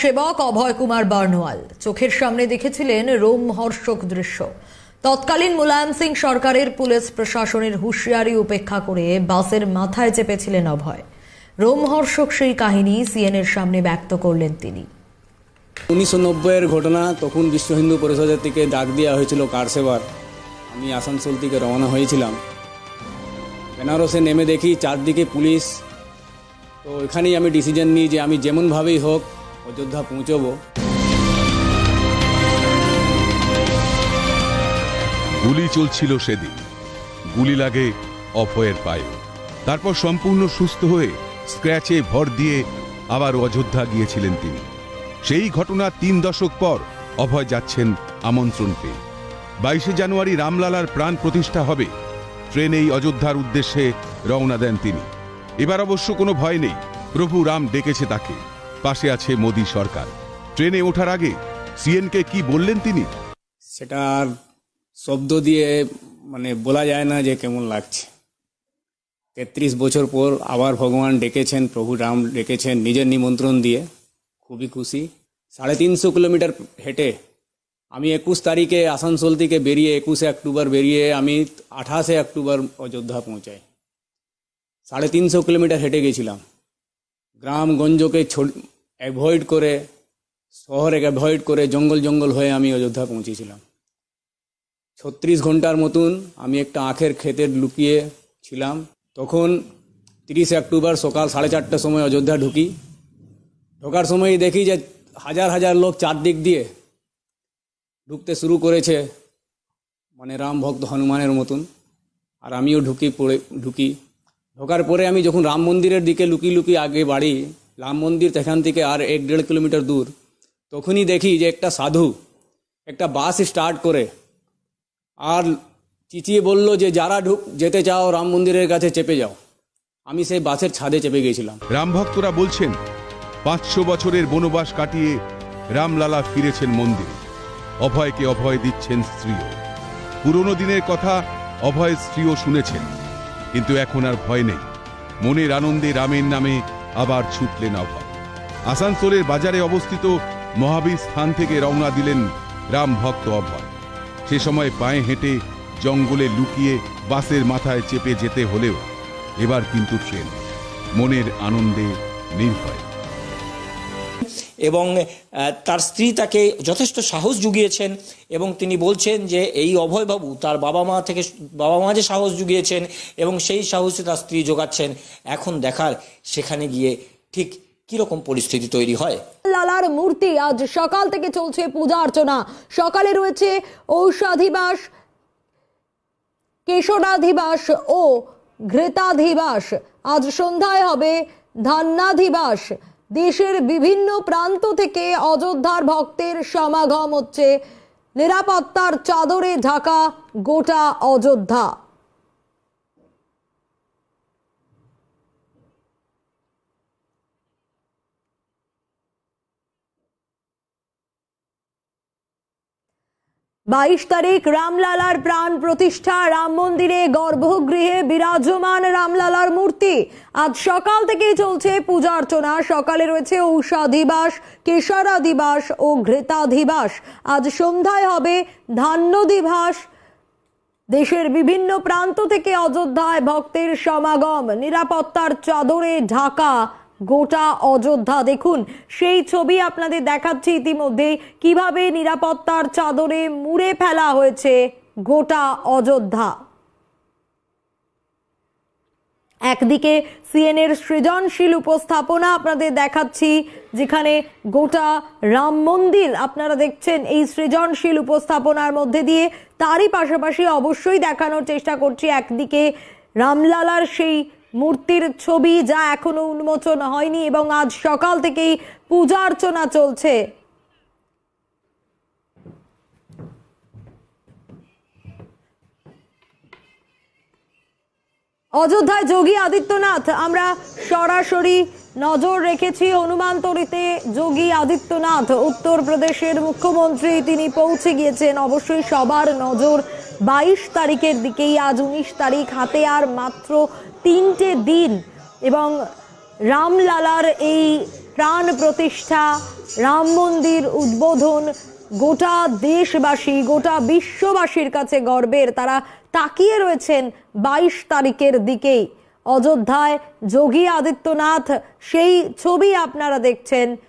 সেবক অভয় কুমার বর্ণওয়াল চোখের সামনে দেখেছিলেন রোমহর্ষক দৃশ্য। তৎকালীন মুলায়ম সিং সরকারের পুলিশ প্রশাসনের হুঁশিয়ারি উপেক্ষা করে বাসের মাথায় চেপেছিলেন অভয়। রোমহর্ষক সেই কাহিনী সিএনের সামনে ব্যক্ত করলেন তিনি। উনিশশো নব্বইয়ের ঘটনা তখন বিশ্ব হিন্দু পরিষদের থেকে ডাক দেওয়া হয়েছিল কার সেবার। আমি আসানসোল থেকে রওনা হয়েছিলাম। বেনারসে নেমে দেখি চারদিকে পুলিশ। তো এখানেই আমি ডিসিশন নিই যে আমি যেমনভাবেই হোক অযোধ্যা পৌঁছবো। গুলি চলছিল সেদিন। গুলি লাগে অভয়ের পায়ে। তারপর সম্পূর্ণ সুস্থ হয়ে স্ক্র্যাচে ভর দিয়ে আবার অযোধ্যা গিয়েছিলেন তিনি। সেই ঘটনা তিন দশক পর অভয় যাচ্ছেন আমন্ত্রণ পেয়ে। বাইশে জানুয়ারি রামলালার প্রাণ প্রতিষ্ঠা হবে। ট্রেনেই অযোধ্যার উদ্দেশ্যে রওনা দেন তিনি। এবার অবশ্য কোনো ভয় নেই। প্রভু রাম ডেকেছে তাকে। পাশে আছে মোদী সরকার। ট্রেনে ওঠার আগে সিএনকে কি বললেন তিনি? সেটা আর শব্দ দিয়ে মানে বলা যায় না যে কেমন লাগছে। তেত্রিশ বছর পর আবার ভগবান ডেকেছেন, প্রভু রাম ডেকেছেন নিজের নিমন্ত্রণ দিয়ে। খুবই খুশি। সাড়ে তিনশো কিলোমিটার হেঁটে আমি একুশ তারিখে আসানসোল থেকে বেরিয়ে, একুশে অক্টোবর বেরিয়ে আমি আঠাশে অক্টোবর অযোধ্যা পৌঁছাই। সাড়ে তিনশো কিলোমিটার হেঁটে গেছিলাম। গ্রামগঞ্জকে অ্যাভয়েড করে, শহরে অ্যাভয়েড করে, জঙ্গল জঙ্গল হয়ে আমি অযোধ্যা পৌঁছেছিলাম। ছত্রিশ ঘণ্টার মতন আমি একটা আখের ক্ষেতে লুকিয়ে ছিলাম। তখন তিরিশে অক্টোবর সকাল সাড়ে চারটার সময় অযোধ্যা ঢুকি। ঢোকার সময় দেখি যে হাজার হাজার লোক চারদিক দিয়ে ঢুকতে শুরু করেছে মানে রাম ভক্ত হনুমানের মতন। আর আমিও ঢুকি পড়ে, ঢুকি। ঢোকার পরে আমি যখন রাম মন্দিরের দিকে লুকিয়ে লুকিয়ে আগে বাড়ি রাম মন্দির সেখান থেকে আর এক দেড় কিলোমিটার দূর, তখনই দেখি যে একটা সাধু একটা বাস স্টার্ট করে। আর চিচিয়ে বলল যে, যারা ঢুক, যেতে চাও, রাম মন্দিরের কাছে চেপে যাও। আমি সেই বাসের ছাদে চেপে গিয়েছিলাম। রামভক্তরা বলছেন, পাঁচশো বছরের বনবাস কাটিয়ে রামলালা ফিরেছেন মন্দিরে। অভয়কে অভয় দিচ্ছেন স্ত্রীও। পুরনো দিনের কথা অভয় স্ত্রীও শুনেছেন, কিন্তু এখন আর ভয় নেই। মনের আনন্দে রামের নামে আবার ছুটলেন অভাব আসানসোলের বাজারে অবস্থিত মহাবীর স্থান থেকে রওনা দিলেন রামভক্ত অভয়। সে সময় পায়ে হেঁটে জঙ্গলে লুকিয়ে বাসের মাথায় চেপে যেতে হলেও এবার কিন্তু ট্রেন মনের আনন্দে নির্ভয়। এবং তার স্ত্রী তাকে যথেষ্ট সাহস জুগিয়েছেন এবং তিনি বলছেন যে এই অভয়বাবু তার বাবা মা থেকে বাবা মা যে সাহস জুগিয়েছেন এবং সেই সাহসে তার স্ত্রী যোগাচ্ছেন এখন দেখার সেখানে গিয়ে ঠিক কীরকম পরিস্থিতি তৈরি হয়। লালার মূর্তি আজ সকাল থেকে চলছে পূজা অর্চনা। সকালে রয়েছে ঔষাধিবাস কেশরাধিবাস ও ঘৃতাধিবাস। আজ সন্ধ্যায় হবে ধান্যাধিবাস। দেশের বিভিন্ন প্রান্ত থেকে অযোধ্যার ভক্তের সমাগম হচ্ছে। নিরাপত্তার চাদরে ঢাকা গোটা অযোধ্যা। বাইশ তারিখ রামলালার প্রাণ প্রতিষ্ঠা। রাম মন্দিরে গর্ভগৃহে বিরাজমান রামলালার মূর্তি। আজ সকাল থেকেই চলছে পূজা অর্চনা। সকালে রয়েছে ঔষাধিবাস কেশরাধিবাস ও ঘৃতাধিবাস আজ সন্ধ্যায় হবে ধান্য দিবাস। দেশের বিভিন্ন প্রান্ত থেকে অযোধ্যায় ভক্তের সমাগম। নিরাপত্তার চাদরে ঢাকা। গোটা অযোধ্যা দেখুন। সেই ছবি আপনাদের দেখাচ্ছি ইতিমধ্যে। কীভাবে নিরাপত্তার চাদরে মুড়ে ফেলা হয়েছে গোটা অযোধ্যা। একদিকে সিএনের সৃজনশীল উপস্থাপনা আপনাদের দেখাচ্ছি, যেখানে গোটা রাম মন্দির আপনারা দেখছেন এই সৃজনশীল উপস্থাপনার মধ্যে দিয়ে। তারই পাশাপাশি অবশ্যই দেখানোর চেষ্টা করছি একদিকে রামলালার সেই মূর্তির ছবি যা এখনও উন্মোচন হয়নি এবং আজ সকাল থেকেই পূজা অর্চনা চলছে। অযোধ্যায় যোগী আদিত্যনাথ, আমরা সরাসরি নজর রেখেছি হনুমানতরিতে যোগী আদিত্যনাথ। উত্তরপ্রদেশের মুখ্যমন্ত্রী তিনি পৌঁছে গিয়েছেন। অবশ্যই সবার নজর বাইশ তারিখের দিকেই। আজ উনিশ তারিখ, হাতে আর মাত্র তিনটে দিন। এবং রামলালার এই প্রাণ প্রতিষ্ঠা, রাম মন্দির উদ্বোধন গোটা দেশবাসী, গোটা বিশ্ববাসীর কাছে গর্বের। তারা তাকিয়ে রয়েছেন বাইশ তারিখের দিকেই। অযোধ্যায় যোগী আদিত্যনাথ সেই ছবি আপনারা দেখছেন।